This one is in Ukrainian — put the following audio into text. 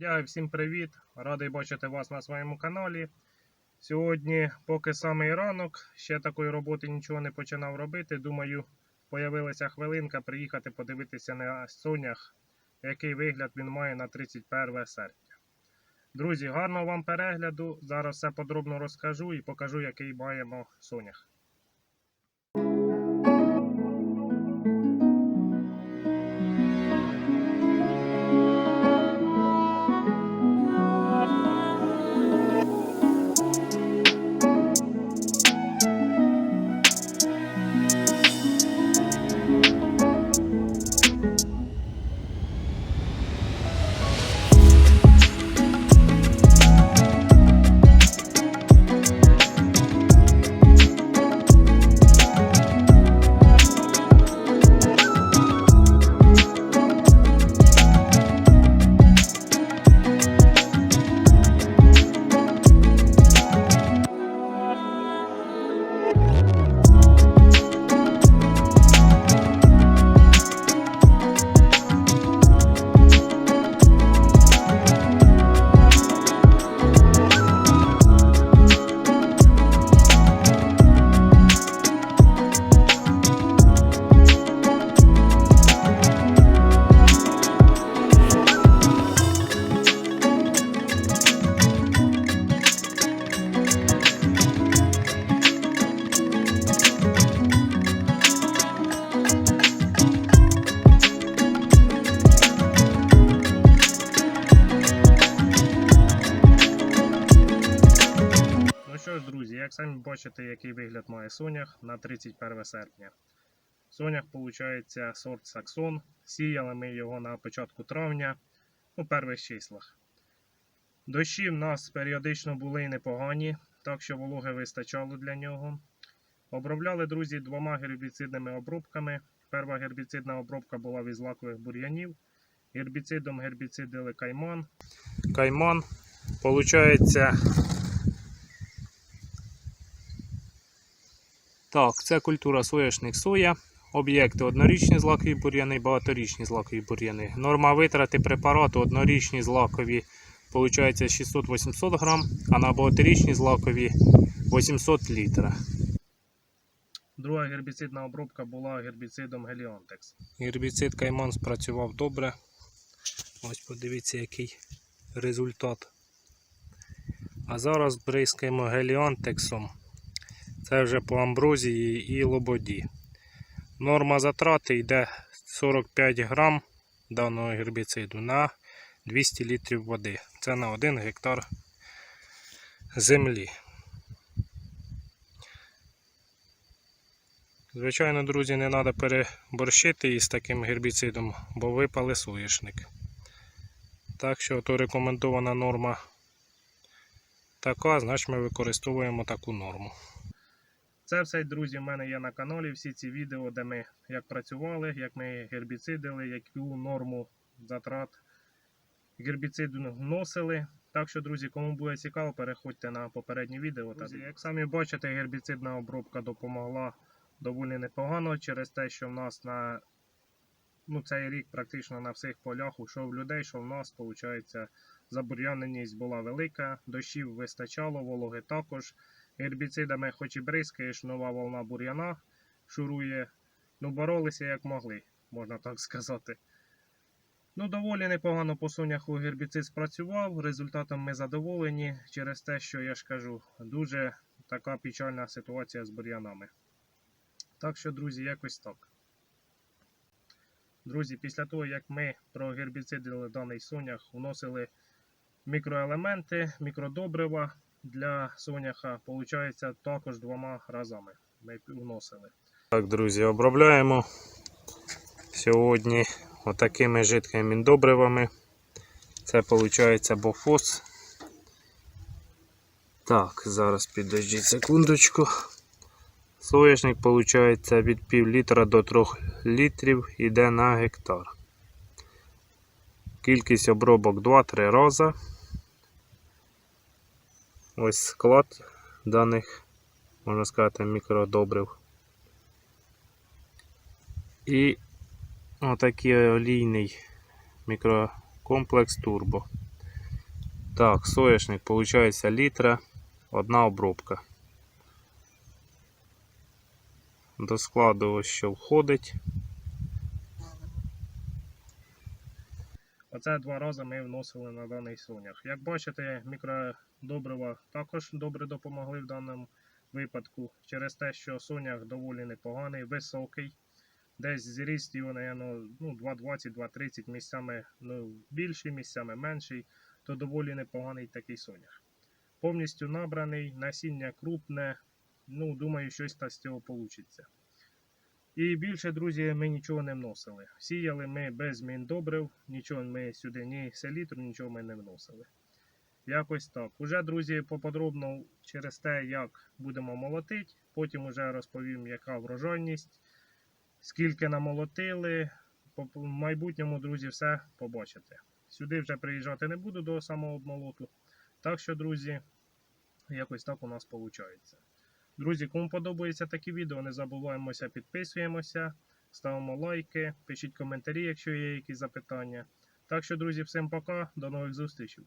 Друзі, всім привіт! Радий бачити вас на своєму каналі. Сьогодні, поки самий ранок, ще такої роботи нічого не починав робити. Думаю, появилася хвилинка приїхати подивитися на сонях, який вигляд він має на 31 серпня. Друзі, гарного вам перегляду. Зараз все подробно розкажу і покажу, який маємо сонях. Як самі бачите, який вигляд має сонях на 31 серпня. Сонях, виходить, сорт Саксон. Сіяли ми його на початку травня у перших числах. Дощі в нас періодично були непогані, так що вологи вистачало для нього. Обробляли, друзі, двома гербіцидними обробками. Перша гербіцидна обробка була від злакових бур'янів. Гербіцидом гербіцидили кайман. Кайман, виходить, Так, це культура соняшник соя. Об'єкти однорічні злакові бур'яни, багаторічні злакові бур'яни. Норма витрати препарату однорічні злакові виходить 600-800 грам, а на багаторічні злакові 800 літра. Друга гербіцидна обробка була гербіцидом Геліонтекс. Гербіцид Кайман спрацював добре. Ось подивіться, який результат. А зараз бризкаємо геліантексом. Це вже по амброзії і лободі. Норма затрати йде 45 грам даного гербіциду на 200 літрів води. Це на 1 гектар землі. Звичайно, друзі, не треба переборщити із таким гербіцидом, бо випали соняшник. Так що то рекомендована норма така, значить ми використовуємо таку норму. Це все, друзі, в мене є на каналі. Всі ці відео, де ми як працювали, як ми гербіцидили, яку норму затрат гербіциду вносили. Так що, друзі, кому буде цікаво, переходьте на попередні відео. Друзі, як самі бачите, гербіцидна обробка допомогла доволі непогано через те, що в нас на ну, цей рік практично на всіх полях ушов людей, що в нас, виходить, забур'яненість була велика, дощів вистачало, вологи також. Гербіцидами, хоч і бризкаєш, нова волна бур'яна шурує. Ну, боролися як могли, можна так сказати. Ну, доволі непогано по соняху гербіцид спрацював. Результатом ми задоволені через те, що я ж кажу, дуже така печальна ситуація з бур'янами. Так що, друзі, якось так. Друзі, після того, як ми прогербіцидили даний сонях, вносили мікроелементи, мікродобрива для соняха, виходить, також двома разами ми вносили. Так, друзі, обробляємо сьогодні отакими жидкими міндобривами. Це виходить бофос. Так, зараз підождіть секундочку. Соняшник виходить від пів літра до 3 літрів йде на гектар. Кількість обробок 2-3 рази. Ось склад даних, можна сказати, мікродобрив. І отакий олійний мікрокомплекс турбо. Так, соняшник, виходить літра, одна обробка. До складу ось що входить. Оце два рази ми вносили на даний сонях. Як бачите, мікродобрива також добре допомогли в даному випадку через те, що сонях доволі непоганий, високий. Десь зріст його, наверно, ну, 2,20-2,30 місцями ну, більший, місцями менший, то доволі непоганий такий сонях. Повністю набраний, насіння крупне. Ну, думаю, щось з цього вийде. І більше, друзі, ми нічого не вносили. Сіяли ми без змін добрив, нічого ми сюди, ні селітру, нічого ми не вносили. Якось так. Уже, друзі, поподробно через те, як будемо молотити. Потім уже розповім, яка врожайність, скільки намолотили. По- майбутньому, друзі, все побачите. Сюди вже приїжджати не буду до самого обмолоту. Так що, друзі, якось так у нас виходить. Друзі, кому подобаються такі відео, не забуваємося, підписуємося, ставимо лайки, пишіть коментарі, якщо є якісь запитання. Так що, друзі, всім пока, до нових зустрічей.